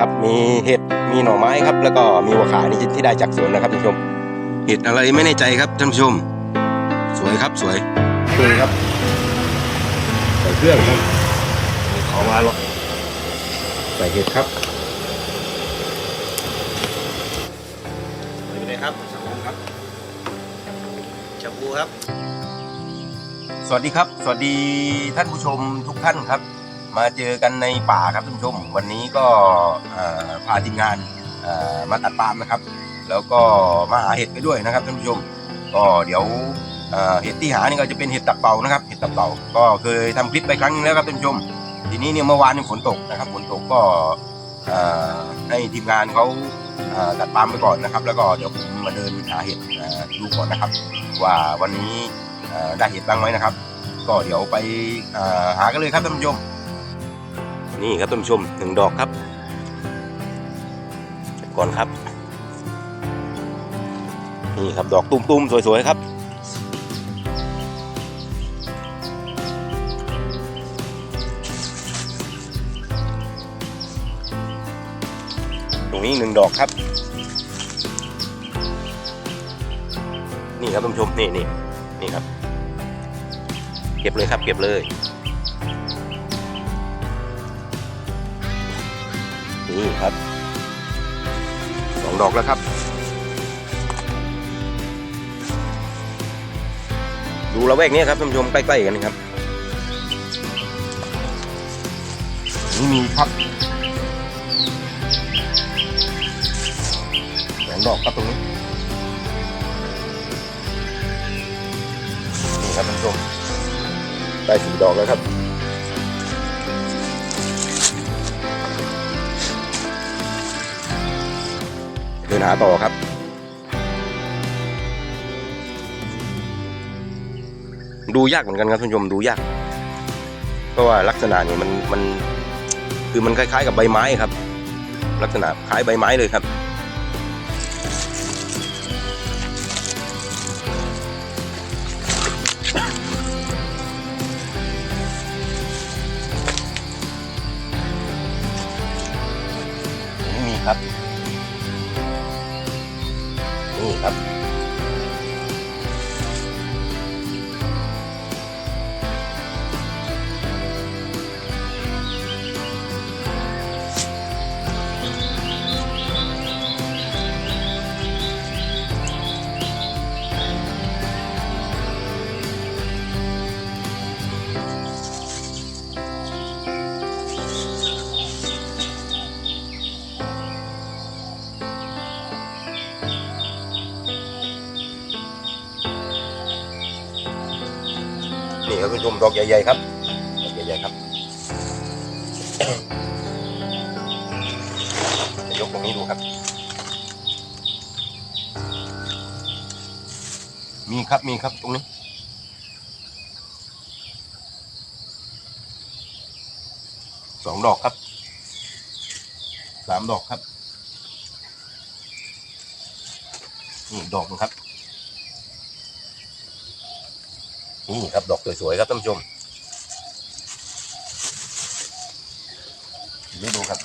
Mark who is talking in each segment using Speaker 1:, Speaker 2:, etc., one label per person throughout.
Speaker 1: ครับ มีเห็ดมีหน่อไม้ครับ แล้วก็มีหัวขานี่ที่ได้จากสวนนะครับท่านผู้ชม เห็ดอะไรไม่แน่ใจครับท่านผู้ชม สวยครับสวยเคยครับใส่เครื่องครับของมาหรอกใส่เห็ดครับ
Speaker 2: ไม่เป็นไรครับสองครับชาบูครับ
Speaker 1: สวัสดีครับ สวัสดีท่านผู้ชมทุกท่านครับ มาเจอกันในป่าครับท่านผู้ชม วันนี้ก็พาทีมงานมาตัดปาล์มนะครับ แล้วก็มาหาเห็ดไปด้วยนะครับท่านผู้ชม ก็เดี๋ยวเห็ดที่หานี่ก็จะเป็นเห็ดตับเป่านะครับ เห็ดตับเป่าก็เคยทำคลิปไปครั้งนึงแล้วครับท่านผู้ชม ทีนี้เนี่ยเมื่อวานนี่ฝนตกนะครับ ฝนตกก็ให้ทีมงานเขาตัดปาล์มไปก่อนนะครับ แล้วก็เดี๋ยวผมมาเดินหาเห็ดดูก่อนนะครับ ว่าวันนี้ได้เห็ดบ้างไหมนะครับ ก็เดี๋ยวไปหากันเลยครับท่านผู้ชม นี่ครับท่านผู้ชมหนึ่งดอกครับ ก่อนครับ นี่ครับดอกตุ้มๆ สวยๆ ครับตรงนี้หนึ่งดอกครับ นี่ครับท่านผู้ชมนี่นี่นี่ครับ เก็บเลยครับ เก็บเลย นี่ครับสองดอกแล้วครับ ดูระแวกนี้ครับท่านผู้ชมใกล้ๆกันนะครับ นี่มีครับสองดอกครับตรงนี้นี่ครับท่านผู้ชมได้สี่ดอกแล้วครับ เดินหาต่อครับ ดูยากเหมือนกันครับท่านผู้ชมดูยาก เพราะว่าลักษณะเนี่ยมันมันคือมันคล้ายๆกับใบไม้ครับ ลักษณะคล้ายใบไม้เลยครับ ชมดอกใหญ่ๆครับดอกใหญ่ๆครับยกตรงนี้ดูครับ มีครับมีครับตรงนี้สองดอกครับสามดอกครับนี่ดอกนึงครับ นี่ครับดอกสวยๆครับท่านผู้ชมนี่ดูครับ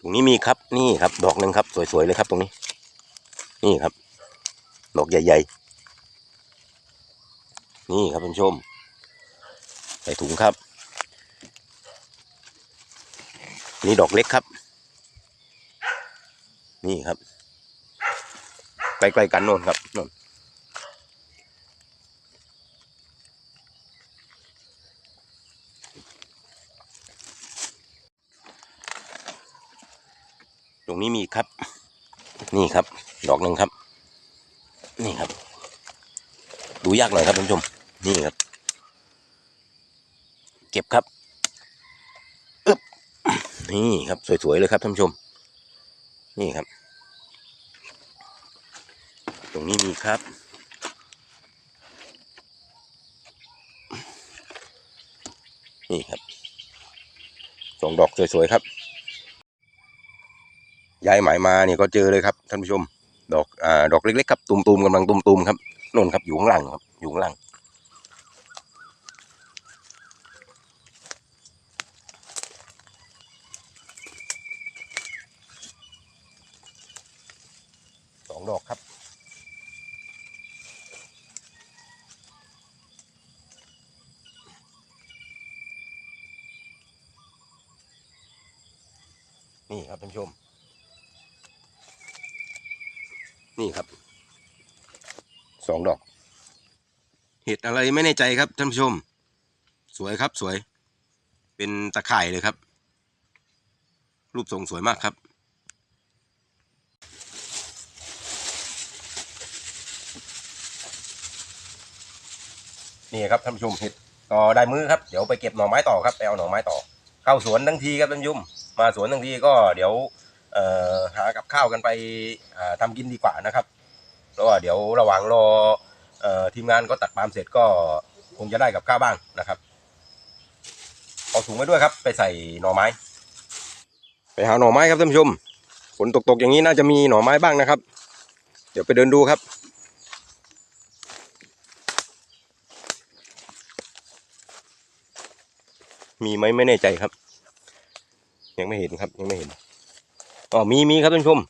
Speaker 1: ตรงนี้มีครับนี่ครับ ดอกหนึ่งครับ สวยๆเลยครับตรงนี้ นี่ครับ ดอกใหญ่ ๆ นี่ครับคุณผู้ชม ใส่ถุงครับ นี่ดอกเล็กครับ นี่ครับใกล้ๆกันโน่นครับโน่นตรงนี้มีครับ นี่ครับ ดอกหนึ่งครับ นี่ครับ ดูยากหน่อยครับท่านผู้ชม นี่ครับ เก็บครับอึบนี่ครับ สวยๆเลยครับท่านผู้ชม นี่ครับ ตรงนี้มีครับนี่ครับสองดอกสวยๆครับย้ายหมายมาเนี่ยก็เจอเลยครับท่านผู้ชม ดอกอ่าดอกเล็กๆครับตุ่มๆกำลังตุ่มๆครับนนครับอยู่ข้างหลังครับอยู่ข้างหลัง สองดอกครับ นี่ครับท่านผู้ชม นี่ครับ สองดอก เห็ดอะไรไม่แน่ใจครับท่านผู้ชม สวยครับสวย เป็นตะข่ายเลยครับ รูปทรงสวยมากครับนี่ครับท่านผู้ชมเห็ดก็ได้มือครับเดี๋ยวไปเก็บหน่อไม้ต่อครับไปเอาหน่อไม้ต่อ เข้าสวนทั้งทีครับท่านผู้ชมมาสวนทั้งทีก็เดี๋ยวเอ่อหากับข้าวกันไปอ่าทำกินดีกว่านะครับ เพราะว่าเดี๋ยวระหว่างรอเอ่อทีมงานก็ตัดปาล์มเสร็จก็คงจะได้กับข้าวบ้างนะครับเอาถุงไว้ด้วยครับ ไปใส่หน่อไม้ ไปหาหน่อไม้ครับท่านผู้ชมฝนตกๆอย่างนี้น่าจะมีหน่อไม้บ้างนะครับ เดี๋ยวไปเดินดูครับมีไหมไม่แน่ใจครับ ยังไม่เห็นครับยังไม่เห็นอ๋อมีมีครับท่านผู้ชม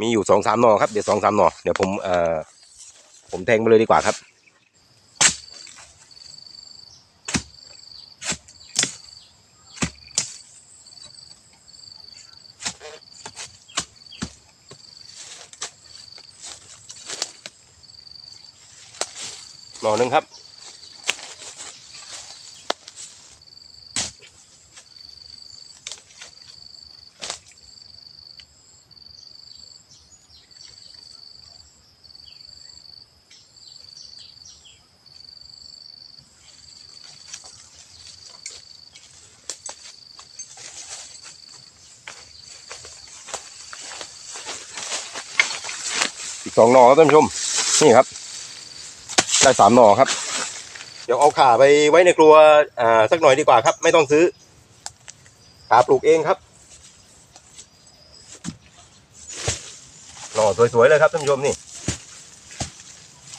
Speaker 1: มีอยู่สองสามหน่อครับเดี๋ยวสองสามหน่อเดี๋ยวผมเอ่อผมแทงไปเลยดีกว่าครับ หน่อหนึ่งครับ อีกสองหน่อครับท่านผู้ชม นี่ครับ ได้สามหน่อครับ เดี๋ยวเอาขาไปไว้ในครัวอ่าสักหน่อยดีกว่าครับ ไม่ต้องซื้อขาปลูกเองครับ หน่อสวยๆเลยครับท่านผู้ชมนี่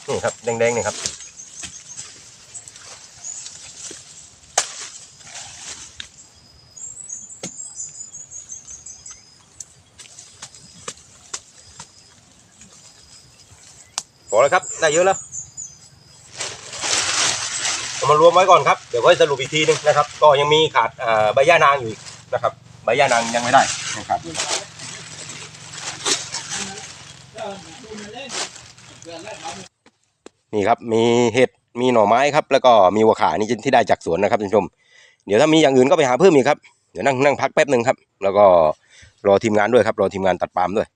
Speaker 1: นี่ครับแดงๆนี่ครับ พอแล้วครับ ได้เยอะแล้วมารวมไว้ก่อนครับ เดี๋ยวค่อยสรุปอีกทีนึงนะครับ ก็ยังมีขาดใบย่านางอยู่นะครับ ใบย่านางยังไม่ได้นะครับนี่ครับ มีเห็ด มีหน่อไม้ครับ แล้วก็มีวัวขานี่ที่ได้จากสวนนะครับท่านผู้ชม เดี๋ยวถ้ามีอย่างอื่นก็ไปหาเพิ่มอีกครับ เดี๋ยวนั่งนั่งพักแป๊บหนึ่งครับ แล้วก็รอทีมงานด้วยครับ รอทีมงานตัดปาล์มด้วย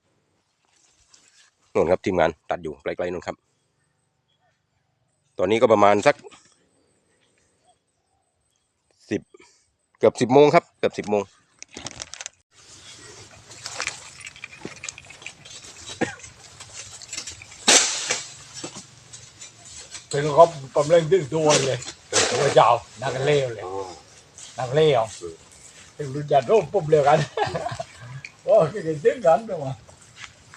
Speaker 1: นู่นครับทีมงานตัดอยู่ไกลๆนู่นครับ ตอนนี้ก็ประมาณสักสิบเกือบสิบโมงครับเกือบสิบโมง
Speaker 3: ถึงเขากำลังดึงตัวเลยตัวเจ้านักเลี้ยวเลยนักเลี้ยวถึงรู้จักร่มปุ๊บเลยกันว่า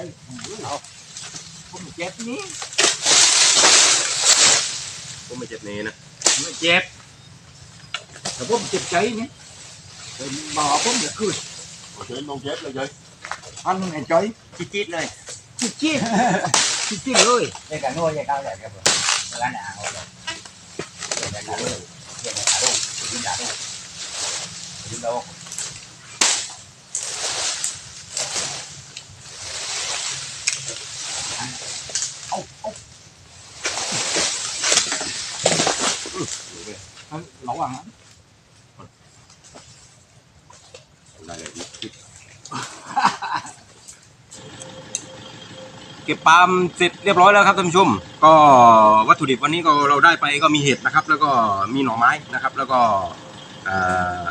Speaker 3: จ็บใจนี่แต่บ่ผมจะคืน
Speaker 1: โอเคลงเจ็บเลยเลย
Speaker 3: anh này chơi
Speaker 4: chít chít này
Speaker 3: chít chít chít chít ơi
Speaker 4: đây cả nuôi vậy cao rồi cái vừa cái nào rồi đây là cả luôn đây là cả luôn dính cả luôn dính đâu
Speaker 3: ว่างนั้น
Speaker 1: ได้เลยเก็บปาล์มเสร็จเรียบร้อยแล้วครับท่านผู้ชม ก็วัตถุดิบวันนี้ก็เราได้ไปก็มีเห็ดนะครับ แล้วก็มีหน่อไม้นะครับ แล้วก็อ่า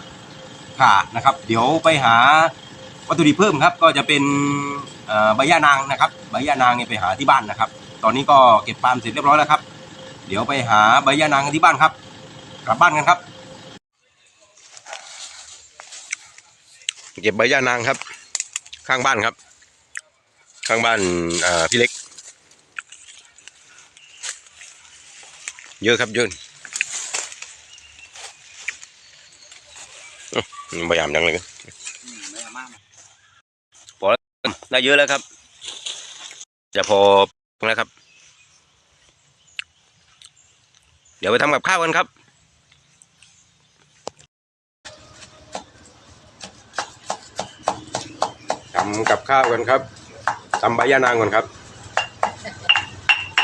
Speaker 1: ข่านะครับ เดี๋ยวไปหาวัตถุดิบเพิ่มครับ ก็จะเป็นเอ่อใบย่านางนะครับใบย่านางเนี่ยไปหาที่บ้านนะครับ ตอนนี้ก็เก็บปาล์มเสร็จเรียบร้อยแล้วครับ เดี๋ยวไปหาใบย่านางกันที่บ้านครับ กลับบ้านกันครับ เก็บใบย่านางครับ ข้างบ้านครับ ข้างบ้านอ่าพี่เล็ก เยอะครับเยอะอื้อพยายามจังเลย
Speaker 4: ไม่มาก
Speaker 1: ได้เยอะแล้วครับ จะพอแล้วครับ เดี๋ยวไปทำกับข้าวกันครับ ทำกับข้าวกันครับทำใบยานางก่อนครับ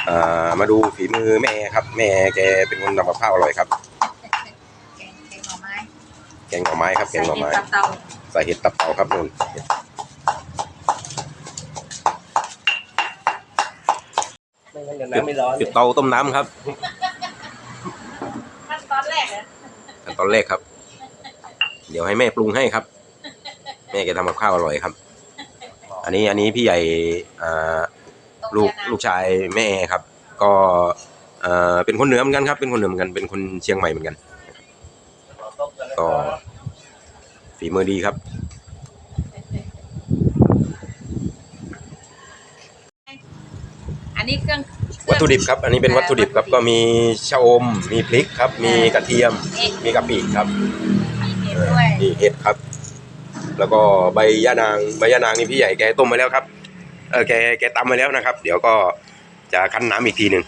Speaker 1: อ่ามาดูฝีมือแม่ครับ แม่แกเป็นคนทำกับข้าวอร่อยครับ
Speaker 5: แกงแกงหน่อไม้
Speaker 1: แกงหน่อไม้ครับแกงหน่อไม้
Speaker 5: ใส่เห็ดตับเตา
Speaker 1: ใส่เห็ดตับเต่าครับนุ่น
Speaker 2: ไม่งั้นเดี๋ยวน้ำไม่ร้อน
Speaker 1: จุดเตาต้มน้ำครับ
Speaker 5: ขั้นตอนแรกอะ
Speaker 1: ขั้นตอนแรกครับ เดี๋ยวให้แม่ปรุงให้ครับ แม่แกทำกับข้าวอร่อยครับ อันนี้อันนี้พี่ใหญ่อ่า
Speaker 5: ต้ม
Speaker 1: ลูก
Speaker 5: ยำนะ
Speaker 1: ลูกชายแม่ครับ ก็เอ่อเป็นคนเหนือเหมือนกันครับ เป็นคนเหนือเหมือนกันเป็นคนเชียงใหม่เหมือนกันก็ฝีมือดีครับ
Speaker 5: อันนี้เครื่อง
Speaker 1: วัตถุดิบครับ อันนี้เป็นวัตถุดิบครับก็มีชะอม มีพริกครับ มีกระเทียม
Speaker 5: เห็ด
Speaker 1: มีกะปิครับ
Speaker 5: มีเห็ด
Speaker 1: เออ
Speaker 5: ด้วย
Speaker 1: นี่เห็ดครับ แล้วก็ใบย่านางใบย่านางนี่พี่ใหญ่แกต้มไปแล้วครับเออแกแกตำไปแล้วนะครับ เดี๋ยวก็จะคั้นน้ำอีกทีหนึ่ง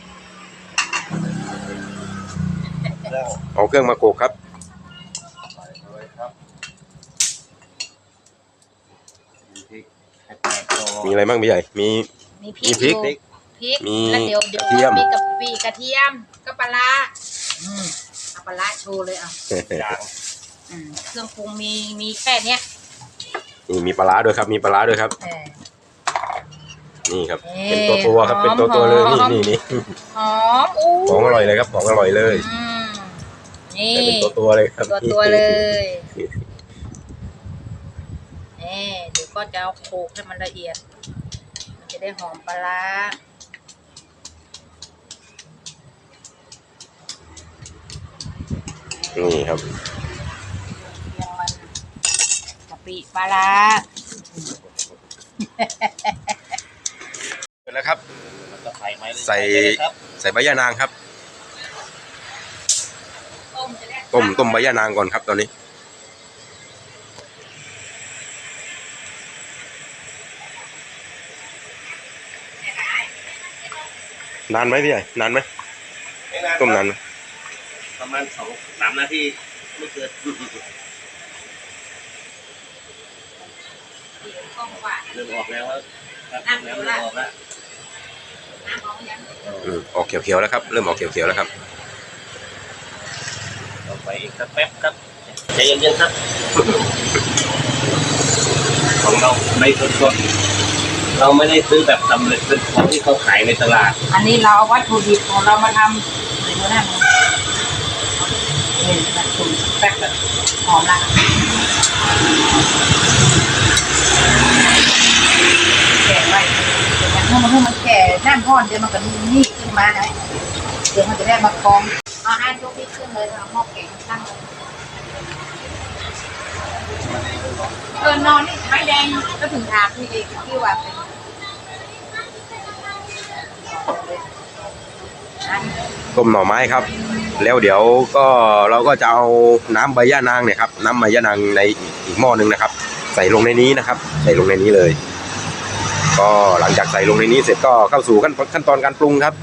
Speaker 1: เอาเครื่องมาโขลกครับมีอะไรบ้างพี่ใหญ่มี
Speaker 5: มีพ
Speaker 1: มี
Speaker 5: ริก
Speaker 1: พริก
Speaker 5: อยู่พริก
Speaker 1: มี
Speaker 5: แล้วเดี๋ยวเดี๋ยว
Speaker 1: กระเทียม
Speaker 5: มีกะปิกระเทียมก็ปลาร้าอืมเอาปลาร้าโชว์เลยอะอืมเครื่องปรุงมีมีแค่เนี้ย
Speaker 1: นี่มีปลาร้าด้วยครับ มีปลาร้าด้วยครับ
Speaker 5: เออ
Speaker 1: นี่ครับ
Speaker 5: เอ๊ะ
Speaker 1: เป็นตัวตัวๆครับ เป็นตัวตัวๆเลย
Speaker 5: ห
Speaker 1: นี่
Speaker 5: อม
Speaker 1: นี่นี่
Speaker 5: หอมอู้
Speaker 1: ของอร่อยเลยครับของอร่อยเลย
Speaker 5: อืมนี่
Speaker 1: แต่เป็นตัวตัวๆเลยครับ
Speaker 5: ตัวตัวๆเลยนี่เดี๋ยวก็จะเอาโขลกให้มันละเอียด มันจะได้หอมปลาร้า
Speaker 1: นี่ครับ
Speaker 5: เรียงมันกะ ปิปลาร้า
Speaker 1: เสร็จแล้วครับ
Speaker 2: จะใส่ไหม
Speaker 1: ใส่
Speaker 2: ครับ
Speaker 1: ใส่ใบยานางครับ
Speaker 5: ต้มจะได้
Speaker 1: ต้มต้มใบยานางก่อนครับตอนนี้ นานไหมพี่ใหญ่นานไหม
Speaker 2: ไม่นาน
Speaker 1: ต้มนานไหม
Speaker 2: ประมาณสองสามนาทีไม่เกิน
Speaker 5: ต้มกว่า
Speaker 2: เริ่มออกแล้วครับน้ำเริ่มออกแล้ว
Speaker 5: น้ำหอมยัง
Speaker 1: อืมออกเขียวๆแล้วครับ เริ่มออกเขียวๆแล้วครับ
Speaker 2: ต่อไปอีกสักแป๊บครับใจเย็นๆครับ ของเราไม่สดๆเราไม่ได้ซื้อแบบสำเร็จเป็นของที่เขาขายในตลาด
Speaker 5: อันนี้เราเอาวัตถุดิบของเรามาทำเลยนะนี่แบบตุ๋นแป๊บแบบหอมละแกะไว้ มันเมื่อมันเมื่อมันแก่น้ำร้อนเดี๋ยวมันก็นี่ขึ้นมาไงเดี๋ยวมันจะได้มากองเอาให้ยกนี่ขึ้นเลยเอาหม้อแกงตั้งเลยเออนอนนี่ไม้แดงก็ถึงถามพี่เองพี่ว่าเป็น
Speaker 1: ต้มหน่อไม้ครับ แล้วเดี๋ยวก็เราก็จะเอาน้ำใบย่านางเนี่ยครับน้ำใบย่านางในอีกอีกหม้อหนึ่งนะครับ ใส่ลงในนี้นะครับ ใส่ลงในนี้เลย ก็หลังจากใส่ลงในนี้เสร็จก็เข้าสู่ขั้นขั้นตอนการปรุงครับ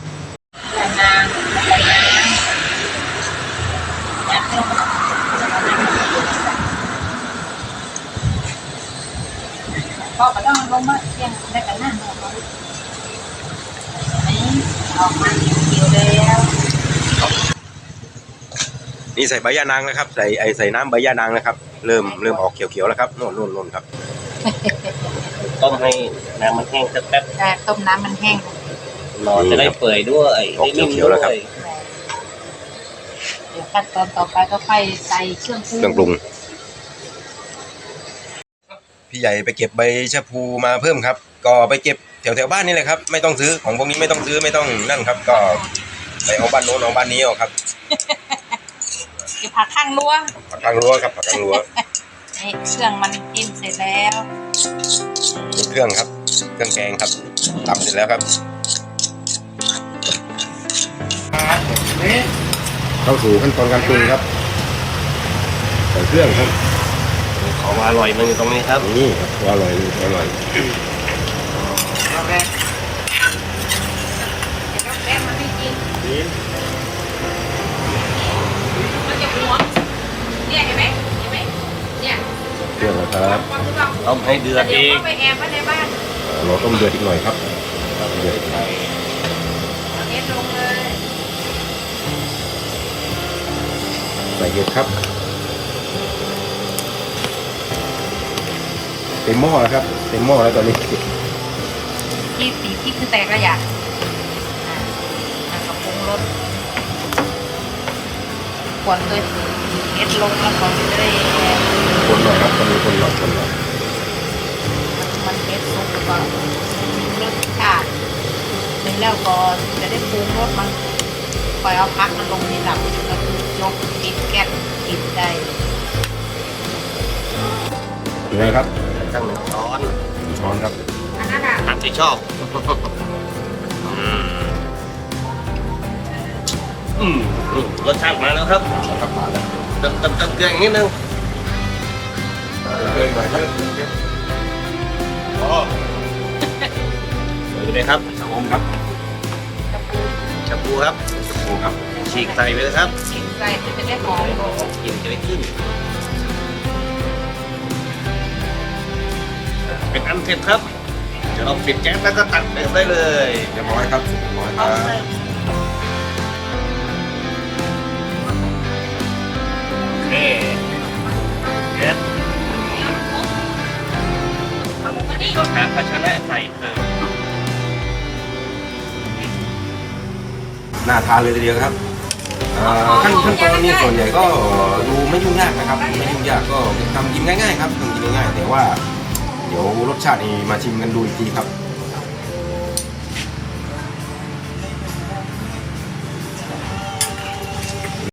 Speaker 5: ก็ต้องลงมาเที่ยงได้กันนั่นออกมาออกมาเขียวแล้ว
Speaker 1: นี่ใส่ใบยานางนะครับ ใส่ไอใส่น้ำใบยานางนะครับ เริ่มเริ่มออกเขียวๆแล้วครับโน่นโน่นโน่นครับ
Speaker 2: ต้มให้น้ำมันแห้งสักแป๊บ
Speaker 5: แต่ต้มน้ำมันแห้ง
Speaker 2: นอนจะได้เปื่อยด้วยได้นิ่มด้วย
Speaker 5: เดี๋ยวขั้นตอนต่อไปก็ค่อยใส่เครื่องปรุง
Speaker 1: เครื่องปรุง พี่ใหญ่ไปเก็บใบชะพูมาเพิ่มครับ ก็ไปเก็บแถวแถวๆบ้านนี่แหละครับ ไม่ต้องซื้อของพวกนี้ไม่ต้องซื้อไม่ต้องนั่นครับ ก็ไปเอาบ้านโน้นเอาบ้านนี้เอาครับ
Speaker 5: เก็บผักข้างรั้ว
Speaker 1: ผักกางรั้วครับผักกางรั้ว
Speaker 5: นี่เครื่องมันจิ้มเสร็จแล้ว
Speaker 1: นี่เครื่องครับ เครื่องแกงครับตำเสร็จแล้วครับเข้าสู่ขั้นตอนการปรุงครับใส่เครื่องครับ
Speaker 2: ของอร่อยมันอยู่ตรงนี้ครับ
Speaker 1: นี่ครับตัวอร่อยนี่ตัวอร่อย
Speaker 5: แป้งมันไม่กินมันจะหัวเนี่ยเห็นไหม เค
Speaker 1: รื่องนะครับ
Speaker 5: ความรู้เรา
Speaker 2: ต้มให้เดือด
Speaker 5: เดี๋ยว
Speaker 2: อีก
Speaker 5: เขาไปแอบไว้ในบ้าน
Speaker 1: เอ่อเราต้มเดือดอีกหน่อยครับครับเดือดอีกหน่อย
Speaker 5: เอาเน็ตลงเลย
Speaker 1: ใส่เห็ดครับเต็มหม้อแล้วครับเต็มหม้อแล้วตอนนี้
Speaker 5: ที่สีที่คือแตกระยะอ่าแล้วก็ปรุงรสกวนเลย เน็ตลงแล้วก็จะได้
Speaker 1: คนหน่อยครับตอนนี้คนหน่อยคนหน่อย
Speaker 5: มันเน็ตสุกแล้วก็รสชาติเสร็จแล้วก็จะได้ปรุงรสมันปล่อยเอาพักมันลงในหลับก็คือยกปิดแก๊สกินได้
Speaker 1: ยังไงครับ
Speaker 2: ตั้งหนึ่งช้อน
Speaker 1: ช้อนครับ
Speaker 5: อันนั้นอะ
Speaker 2: ตามที่ชอบอืมรสชาติมาแล้วครับ
Speaker 1: ครับมาแล้ว
Speaker 2: เติมเติมเติมเกลืออีกนิดนึง
Speaker 1: เรื่อยๆหน่อยครับ
Speaker 2: อ๋อดูเลยครับ
Speaker 1: ชะอมครับ
Speaker 5: กระปู
Speaker 2: ครับ
Speaker 1: ชะอมครับ
Speaker 2: ฉีกใส่ไปเลยครับ
Speaker 5: ชิมใส่มันจะได้หอม
Speaker 2: กลิ่นจะได้ขึ้นเป็นอันเสร็จครับเดี๋ยวเราปิดแก๊สแล้วก็ตัดเดิมได้เลย
Speaker 1: เรียบร้อยครับเรียบร้อยครับ
Speaker 5: เลย
Speaker 2: โอเคเด็ดก็หาภาชนะใส่เพิ่ม
Speaker 1: น่าทานเลยทีเดียวครับอ่าขั้นขั้นตอนนี้ส่วนใหญ่ก็ดูไม่ยุ่งยากนะครับไม่ยุ่งยากก็ทำกินง่ายๆครับทำกินง่ายๆแต่ว่า เดี๋ยวรสชาตินี่มาชิมกันดูอีกทีครับ